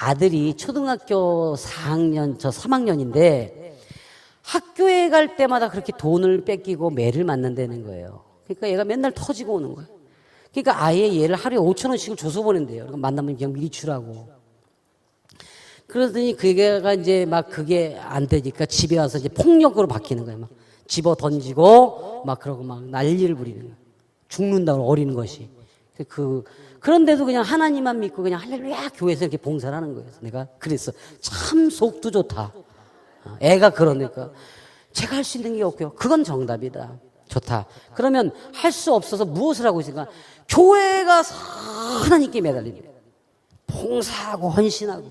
아들이 초등학교 4학년, 저 3학년인데 학교에 갈 때마다 그렇게 돈을 뺏기고 매를 맞는다는 거예요. 그러니까 얘가 맨날 터지고 오는 거예요. 그러니까 아예 얘를 하루에 5천 원씩을 줘서 보낸대요. 그러니까 만나면 그냥 미리 주라고. 그러더니 그게가 이제 막 그게 안 되니까 집에 와서 이제 폭력으로 바뀌는 거예요. 막 집어 던지고 막 그러고 막 난리를 부리는 거예요. 죽는다고 어리는 것이. 그 그런데도 그냥 하나님만 믿고 그냥 할렐루야 교회에서 이렇게 봉사를 하는 거예요. 내가 그랬어. 참 속도 좋다. 어, 애가 그러니까 제가 할 수 있는 게 없고요. 그건 정답이다. 좋다. 그러면 할 수 없어서 무엇을 하고 있을까? 교회가 하나님께 거예요. 봉사하고 헌신하고.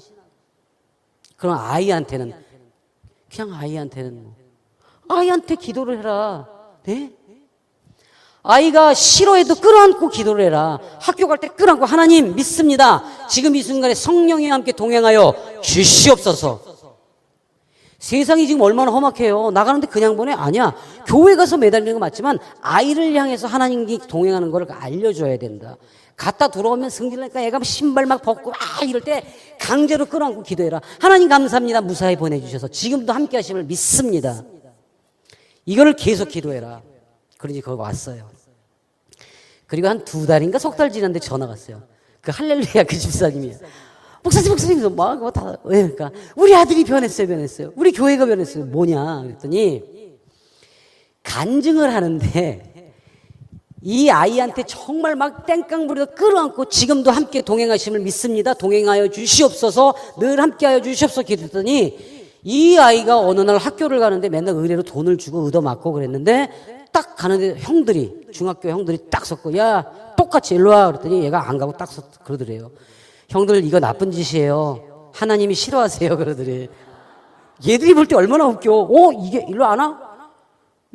그럼 아이한테는 그냥 아이한테는 뭐 아이한테 기도를 해라. 네? 아이가 싫어해도 끌어안고 기도를 해라. 학교 갈 때 끌어안고 하나님 믿습니다. 지금 이 순간에 성령이 함께 동행하여 주시옵소서. 세상이 지금 얼마나 험악해요. 나가는데 그냥 보내? 아니야. 교회 가서 매달리는 거 맞지만 아이를 향해서 하나님이 동행하는 걸 알려줘야 된다. 갔다 돌아오면 승질나니까 애가 신발 막 벗고 아 이럴 때 강제로 끌어안고 기도해라. 하나님 감사합니다. 무사히 보내주셔서 지금도 함께 하심을 믿습니다. 이거를 계속 기도해라. 그러니 거기 왔어요. 그리고 한 두 달인가 석 달 지났는데 전화가 왔어요. 그 할렐루야 그 집사님이에요. 목사님, 목사님, 뭐, 뭐, 다, 왜, 그러니까, 우리 아들이 변했어요, 변했어요. 우리 교회가 변했어요. 뭐냐? 그랬더니, 간증을 하는데, 이 아이한테 정말 막 땡깡 부리다 끌어안고 지금도 함께 동행하심을 믿습니다. 동행하여 주시옵소서, 늘 함께하여 주시옵소서 기도했더니, 이 아이가 어느 날 학교를 가는데 맨날 의뢰로 돈을 주고 얻어 맞고 그랬는데, 딱 가는데 형들이, 중학교 형들이 딱 섰고, 야, 똑같이 일로 와. 그랬더니 얘가 안 가고 딱 섰, 그러더래요. 형들 이거 나쁜 짓이에요. 하나님이 싫어하세요. 그러더래. 얘들이 볼 때 얼마나 웃겨. 어, 이게 일로 안 와?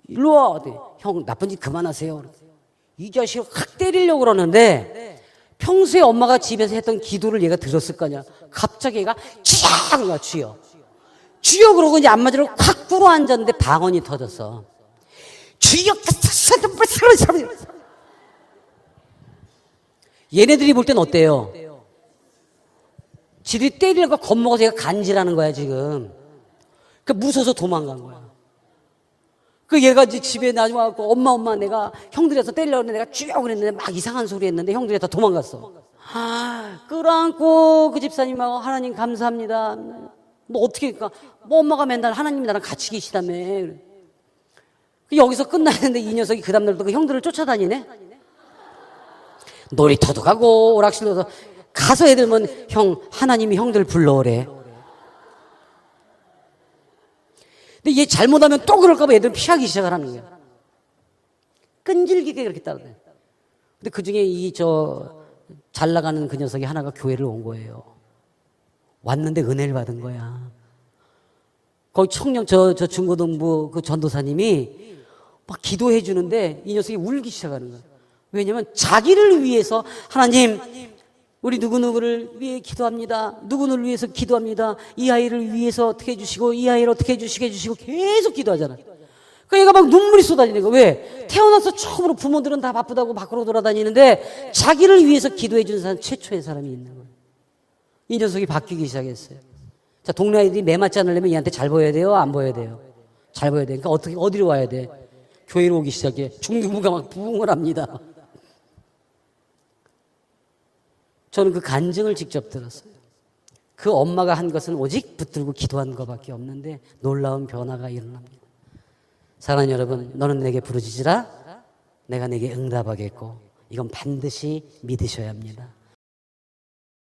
일로 와. 그랬더니 형 나쁜 짓 그만하세요. 이 자식을 확 때리려고 그러는데 평소에 엄마가 집에서 했던 기도를 얘가 들었을 거냐. 갑자기 얘가 주여! 주여. 주여 그러고 이제 안 맞으러 확 꿇어 앉았는데 방언이 터졌어. 얘네들이 볼 땐 어때요? 지들이 때리려고 겁먹어서 얘가 간지라는 거야, 지금. 그 무서워서 도망간 거야. 그 얘가 이제 집에 나중에 와갖고 엄마, 엄마 내가 형들에서 때리려고 했는데 내가 쭉 그랬는데 막 이상한 소리 했는데 형들이 다 도망갔어. 아, 끌어안고 그 집사님하고 하나님 감사합니다. 너 어떻게, 그니까, 뭐 엄마가 맨날 하나님 나랑 같이 계시다며. 그 여기서 끝나는데 이 녀석이 그 다음날도 그 형들을 쫓아다니네? 놀이터도 가고 오락실도 가서 애들 보면 형 하나님이 형들 불러오래. 근데 얘 잘못하면 또 그럴까봐 애들 피하기 시작을 하는 거야. 끈질기게 그렇게 따라다녀. 근데 그 중에 이 저 잘 나가는 그 녀석이 하나가 교회를 온 거예요. 왔는데 은혜를 받은 거야. 거기 청년 저, 저 중고등부 그 전도사님이 막 기도해 주는데 이 녀석이 울기 시작하는 거야. 왜냐면 자기를 위해서 하나님 우리 누구누구를 위해 기도합니다. 누구누구를 위해서 기도합니다. 이 아이를 위해서 어떻게 해주시고, 이 아이를 어떻게 해주시게 해주시고, 계속 기도하잖아. 그 얘가 막 눈물이 쏟아지는 거야. 왜? 태어나서 처음으로 부모들은 다 바쁘다고 밖으로 돌아다니는데, 자기를 위해서 기도해주는 사람 최초의 사람이 있는 거야. 이 녀석이 바뀌기 시작했어요. 자, 동네 아이들이 매 맞지 않으려면 얘한테 잘 보여야 돼요? 안 보여야 돼요? 잘 보여야 돼. 그러니까 어떻게, 어디로 와야 돼? 교회로 오기 시작해. 중등부가 막 부흥을 합니다. 저는 그 간증을 직접 들었어요. 그 엄마가 한 것은 오직 붙들고 기도한 것밖에 없는데 놀라운 변화가 일어납니다. 사랑하는 여러분, 너는 내게 부르짖으라 내가 내게 응답하겠고 이건 반드시 믿으셔야 합니다.